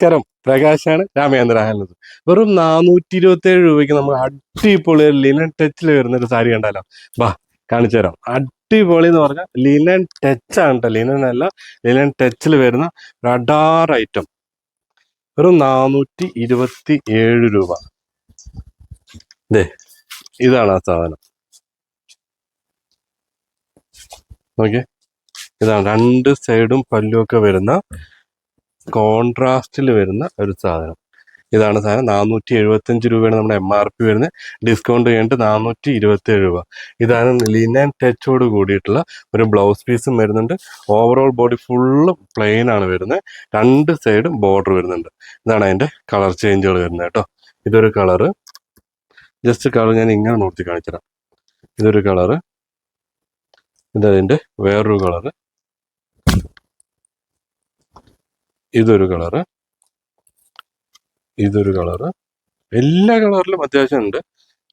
നമസ്കാരം പ്രകാശാണ് രാമേന്ദ്ര ഹാലത് വെറും നാനൂറ്റി ഇരുപത്തി ഏഴ് രൂപയ്ക്ക് നമ്മൾ അടിപൊളി ലിനൻ ടച്ചിൽ വരുന്ന ഒരു സാരി കണ്ടാലോ? വാ കാണിച്ചു തരാം. അടിപൊളി എന്ന് പറഞ്ഞാൽ ലിനൻ ടച്ച് ആണ് കേട്ടോ ലിനൻ അല്ല ലിനൻ ടച്ചിൽ വരുന്ന റഡാർ ഐറ്റം വെറും നാനൂറ്റി ഇരുപത്തി ഏഴ് രൂപ ഇതാണ് ആ സാധനം. ഓക്കെ ഇതാണ് രണ്ട് സൈഡും പല്ലുമൊക്കെ വരുന്ന കോൺട്രാസ്റ്റിൽ വരുന്ന ഒരു സാധനം. ഇതാണ് സാധനം. നാനൂറ്റി എഴുപത്തഞ്ച് രൂപയാണ് നമ്മുടെ എം ആർ പി വരുന്നത്. ഡിസ്കൗണ്ട് കഴിഞ്ഞിട്ട് നാനൂറ്റി ഇരുപത്തി ഏഴ് രൂപ ഇതാണ് ലിനൻ ടച്ചോട് കൂടിയിട്ടുള്ള ഒരു ബ്ലൗസ് പീസും വരുന്നുണ്ട്. ഓവറോൾ ബോഡി ഫുള്ള് പ്ലെയിൻ ആണ് വരുന്നത്. രണ്ട് സൈഡും ബോർഡർ വരുന്നുണ്ട്. ഇതാണ് അതിന്റെ കളർ ചേഞ്ചുകൾ വരുന്നത് കേട്ടോ. ഇതൊരു കളറ് ജസ്റ്റ് കളർ ഞാൻ ഇങ്ങനെ നോക്കി കാണിച്ചു തരാം ഇതൊരു കളറ് ഇതതിന്റെ വേറൊരു കളറ് ഇതൊരു കളറ് ഇതൊരു കളറ് എല്ലാ കളറിലും അത്യാവശ്യം ഉണ്ട്.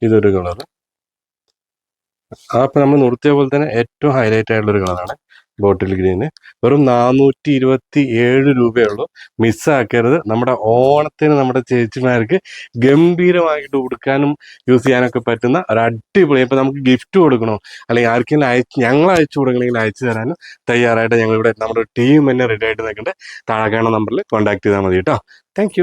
ഇതൊരു കളറ് ആ അപ്പം നമ്മൾ നിർത്തിയ പോലെ തന്നെ ഏറ്റവും ഹൈലൈറ്റ് ആയിട്ടുള്ള ഒരു കളറാണ് ബോട്ടിൽ ഗ്രീന് വെറും നാനൂറ്റി ഇരുപത്തി ഏഴ് രൂപയുള്ളൂ മിസ്സാക്കരുത് നമ്മുടെ ഓണത്തിന് നമ്മുടെ ചേച്ചിമാർക്ക് ഗംഭീരമായിട്ട് ഉടുക്കാനും യൂസ് ചെയ്യാനൊക്കെ പറ്റുന്ന ഒരു അടിപൊളി ഇപ്പം നമുക്ക് ഗിഫ്റ്റ് കൊടുക്കണോ? അല്ലെങ്കിൽ ആർക്കെങ്കിലും അയച്ച് ഞങ്ങൾ അയച്ചു കൊടുക്കണമെങ്കിൽ അയച്ചു തരാനും തയ്യാറായിട്ട് ഞങ്ങളിവിടെ നമ്മുടെ ടീം തന്നെ റെഡി ആയിട്ട് നിൽക്കേണ്ടത് താഴെ കാണുന്ന നമ്പറിൽ കോൺടാക്ട് ചെയ്താൽ മതി കേട്ടോ. താങ്ക്